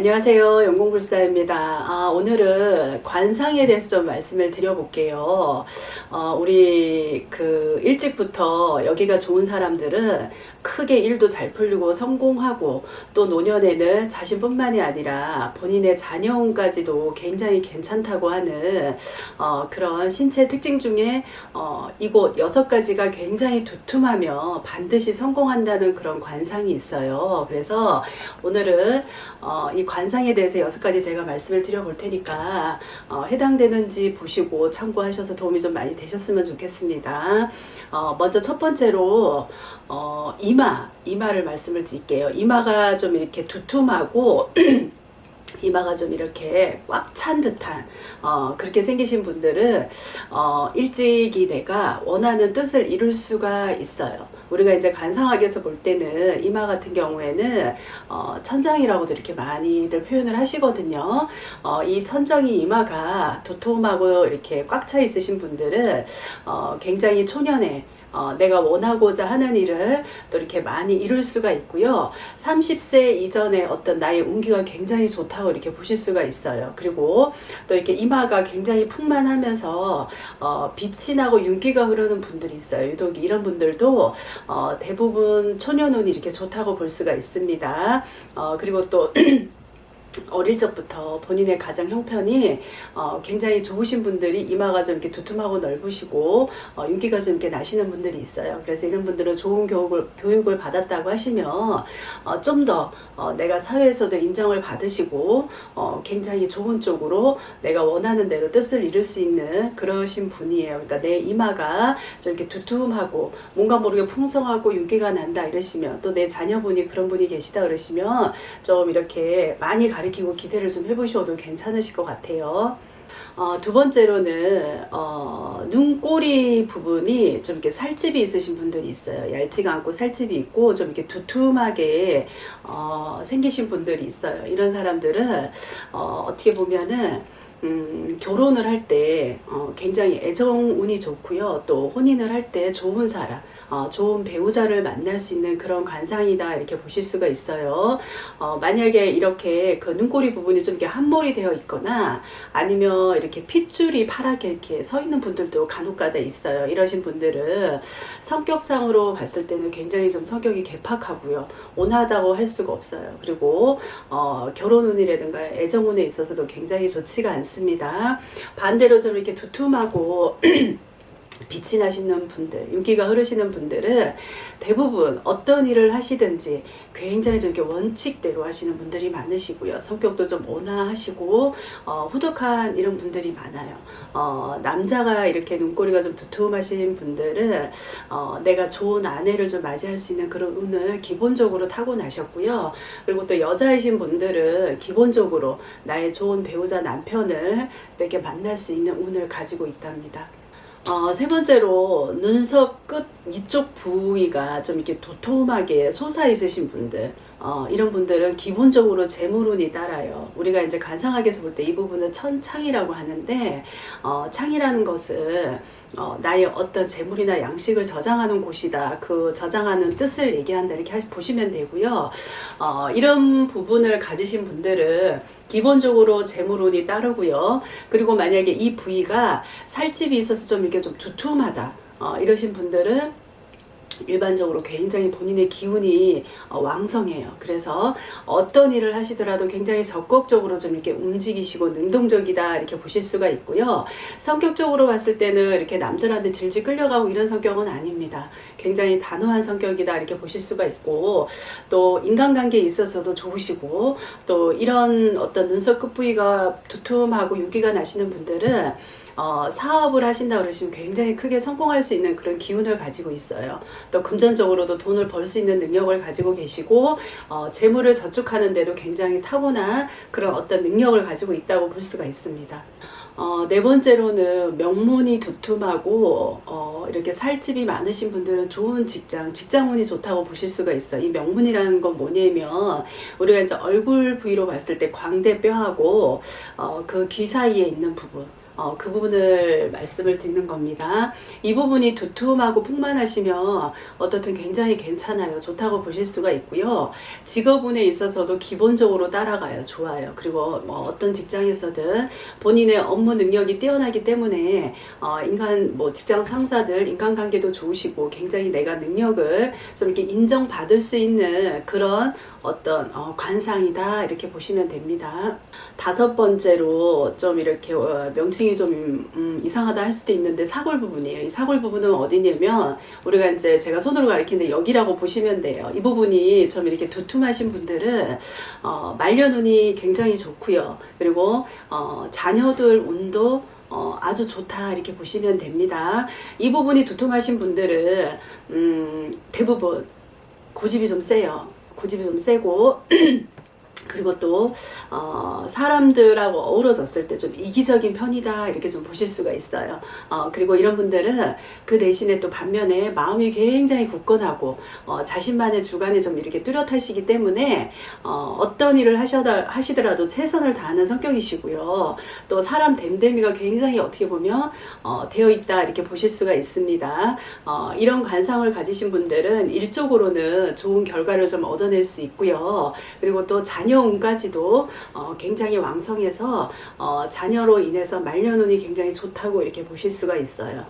안녕하세요. 영공불사입니다. 아, 오늘은 관상에 대해서 좀 말씀을 드려볼게요. 어, 우리 그 일찍부터 여기가 좋은 사람들은 크게 일도 잘 풀리고 성공하고 또 노년에는 자신뿐만이 아니라 본인의 자녀운까지도 굉장히 괜찮다고 하는 어, 그런 신체 특징 중에 어, 이곳 여섯 가지가 굉장히 두툼하며 반드시 성공한다는 그런 관상이 있어요. 그래서 오늘은 어, 이 관상에 대해서 여섯 가지 제가 말씀을 드려볼 테니까 어, 해당되는지 보시고 참고하셔서 도움이 좀 많이 되셨으면 좋겠습니다. 어, 먼저 첫 번째로 어, 이마, 이마를 말씀을 드릴게요. 이마가 좀 이렇게 두툼하고 이마가 좀 이렇게 꽉 찬 듯한 어, 그렇게 생기신 분들은 어, 일찍이 내가 원하는 뜻을 이룰 수가 있어요. 우리가 이제 관상학에서 볼 때는 이마 같은 경우에는 어, 천장이라고도 이렇게 많이들 표현을 하시거든요. 어, 이 천정이 이마가 도톰하고 이렇게 꽉 차 있으신 분들은 어, 굉장히 초년에 어, 내가 원하고자 하는 일을 또 이렇게 많이 이룰 수가 있고요. 30세 이전에 어떤 나의 운기가 굉장히 좋다고 이렇게 보실 수가 있어요. 그리고 또 이렇게 이마가 굉장히 풍만하면서 어, 빛이 나고 윤기가 흐르는 분들이 있어요. 유독 이런 분들도 어, 대부분 초년운이 이렇게 좋다고 볼 수가 있습니다. 어, 그리고 또 어릴 적부터 본인의 가정 형편이 어, 굉장히 좋으신 분들이 이마가 좀 이렇게 두툼하고 넓으시고 어, 윤기가 좀 이렇게 나시는 분들이 있어요. 그래서 이런 분들은 좋은 교육을 교육을 받았다고 하시면 어, 좀더 어, 내가 사회에서도 인정을 받으시고 어, 굉장히 좋은 쪽으로 내가 원하는 대로 뜻을 이룰 수 있는 그러신 분이에요. 그러니까 내 이마가 좀 이렇게 두툼하고 뭔가 모르게 풍성하고 윤기가 난다 이러시면 또 내 자녀분이 그런 분이 계시다 그러시면 좀 이렇게 많이 가 리키고 기대를 좀 해보셔도 괜찮으실 것 같아요. 어, 두 번째로는 어, 눈꼬리 부분이 좀 이렇게 살집이 있으신 분들이 있어요. 얇지가 않고 살집이 있고 좀 이렇게 두툼하게 어, 생기신 분들이 있어요. 이런 사람들은 어, 어떻게 보면은 음, 결혼을 할때 어, 굉장히 애정운이 좋고요. 또 혼인을 할 때 좋은 사람, 어, 좋은 배우자를 만날 수 있는 그런 관상이다 이렇게 보실 수가 있어요. 어, 만약에 이렇게 그 눈꼬리 부분이 좀 이렇게 함몰이 되어 있거나 아니면 이렇게 핏줄이 파랗게 이렇게 서 있는 분들도 간혹가다 있어요. 이러신 분들은 성격상으로 봤을 때는 굉장히 좀 성격이 개팍하고요. 온화하다고 할 수가 없어요. 그리고 어, 결혼운이라든가 애정운에 있어서도 굉장히 좋지가 않습니다. 반대로 좀 이렇게 두툼하고 빛이 나시는 분들, 윤기가 흐르시는 분들은 대부분 어떤 일을 하시든지 굉장히 좀 이렇게 원칙대로 하시는 분들이 많으시고요. 성격도 좀 온화하시고 어, 후덕한 이런 분들이 많아요. 어, 남자가 이렇게 눈꼬리가 좀 두툼하신 분들은 어, 내가 좋은 아내를 좀 맞이할 수 있는 그런 운을 기본적으로 타고 나셨고요. 그리고 또 여자이신 분들은 기본적으로 나의 좋은 배우자 남편을 이렇게 만날 수 있는 운을 가지고 있답니다. 어, 세 번째로 눈썹 끝 위쪽 부위가 좀 이렇게 도톰하게 솟아 있으신 분들 어, 이런 분들은 기본적으로 재물운이 따라요. 우리가 이제 관상학에서 볼 때 이 부분은 천창이라고 하는데 어, 창이라는 것은 어, 나의 어떤 재물이나 양식을 저장하는 곳이다. 그 저장하는 뜻을 얘기한다. 이렇게 하시- 보시면 되고요. 어, 이런 부분을 가지신 분들은 기본적으로 재물운이 따르고요. 그리고 만약에 이 부위가 살집이 있어서 좀 이렇게 좀 두툼하다. 어, 이러신 분들은 일반적으로 굉장히 본인의 기운이 어, 왕성해요. 그래서 어떤 일을 하시더라도 굉장히 적극적으로 좀 이렇게 움직이시고 능동적이다 이렇게 보실 수가 있고요. 성격적으로 봤을 때는 이렇게 남들한테 질질 끌려가고 이런 성격은 아닙니다. 굉장히 단호한 성격이다 이렇게 보실 수가 있고 또 인간관계에 있어서도 좋으시고 또 이런 어떤 눈썹 끝 부위가 두툼하고 윤기가 나시는 분들은 어, 사업을 하신다 그러시면 굉장히 크게 성공할 수 있는 그런 기운을 가지고 있어요. 또 금전적으로도 돈을 벌 수 있는 능력을 가지고 계시고 어, 재물을 저축하는 데도 굉장히 타고난 그런 어떤 능력을 가지고 있다고 볼 수가 있습니다. 어, 네 번째로는 명문이 두툼하고 어, 이렇게 살집이 많으신 분들은 좋은 직장, 직장운이 좋다고 보실 수가 있어요. 이 명문이라는 건 뭐냐면 우리가 이제 얼굴 부위로 봤을 때 광대뼈하고 어, 그 귀 사이에 있는 부분 어, 그 부분을 말씀을 드리는 겁니다. 이 부분이 두툼하고 풍만하시면 어떻든 굉장히 괜찮아요. 좋다고 보실 수가 있고요. 직업운에 있어서도 기본적으로 따라가요. 좋아요. 그리고 뭐 어떤 직장에서든 본인의 업무 능력이 뛰어나기 때문에 어, 인간 뭐 직장 상사들 인간관계도 좋으시고 굉장히 내가 능력을 좀 이렇게 인정받을 수 있는 그런 어떤 어, 관상이다 이렇게 보시면 됩니다. 다섯 번째로 좀 이렇게 어, 명칭이 좀 음, 이상하다 할 수도 있는데 사골 부분이에요. 이 사골 부분은 어디냐면 우리가 이제 제가 손으로 가리키는데 여기라고 보시면 돼요. 이 부분이 좀 이렇게 두툼하신 분들은 어, 말년운이 굉장히 좋고요. 그리고 어, 자녀들 운도 어, 아주 좋다 이렇게 보시면 됩니다. 이 부분이 두툼하신 분들은 음, 대부분 고집이 좀 세요. 고집이 좀 세고 그리고 또 어, 사람들하고 어우러졌을 때 좀 이기적인 편이다 이렇게 좀 보실 수가 있어요. 어, 그리고 이런 분들은 그 대신에 또 반면에 마음이 굉장히 굳건하고 어, 자신만의 주관이 좀 이렇게 뚜렷하시기 때문에 어, 어떤 일을 하셔다, 하시더라도 최선을 다하는 성격이시고요. 또 사람 됨됨이가 굉장히 어떻게 보면 어, 되어 있다 이렇게 보실 수가 있습니다. 어, 이런 관상을 가지신 분들은 일적으로는 좋은 결과를 좀 얻어낼 수 있고요. 그리고 또 자녀운까지도 어, 굉장히 왕성해서 어, 자녀로 인해서 말년운이 굉장히 좋다고 이렇게 보실 수가 있어요.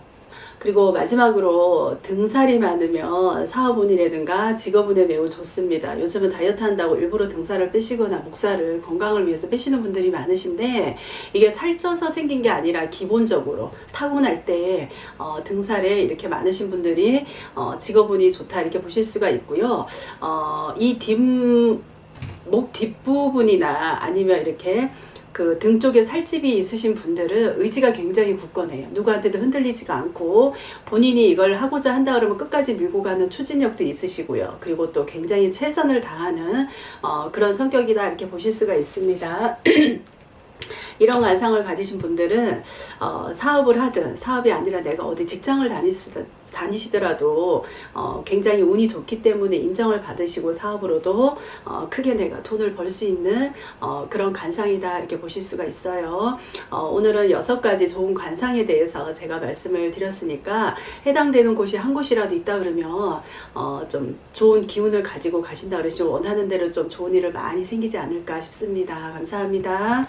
그리고 마지막으로 등살이 많으면 사업운이라든가 직업운에 매우 좋습니다. 요즘은 다이어트 한다고 일부러 등살을 빼시거나 목살을 건강을 위해서 빼시는 분들이 많으신데 이게 살쪄서 생긴 게 아니라 기본적으로 타고날 때 어, 등살에 이렇게 많으신 분들이 어, 직업운이 좋다 이렇게 보실 수가 있고요. 어, 이 뒷 목 뒷부분이나 아니면 이렇게 그 등 쪽에 살집이 있으신 분들은 의지가 굉장히 굳건해요. 누구한테도 흔들리지가 않고 본인이 이걸 하고자 한다 그러면 끝까지 밀고 가는 추진력도 있으시고요. 그리고 또 굉장히 최선을 다하는 어, 그런 성격이다 이렇게 보실 수가 있습니다. 이런 관상을 가지신 분들은 어, 사업을 하든 사업이 아니라 내가 어디 직장을 다니시든, 다니시더라도 어, 굉장히 운이 좋기 때문에 인정을 받으시고 사업으로도 어, 크게 내가 돈을 벌 수 있는 어, 그런 관상이다 이렇게 보실 수가 있어요. 어, 오늘은 여섯 가지 좋은 관상에 대해서 제가 말씀을 드렸으니까 해당되는 곳이 한 곳이라도 있다 그러면 어, 좀 좋은 기운을 가지고 가신다 그러시면 원하는 대로 좀 좋은 일을 많이 생기지 않을까 싶습니다. 감사합니다.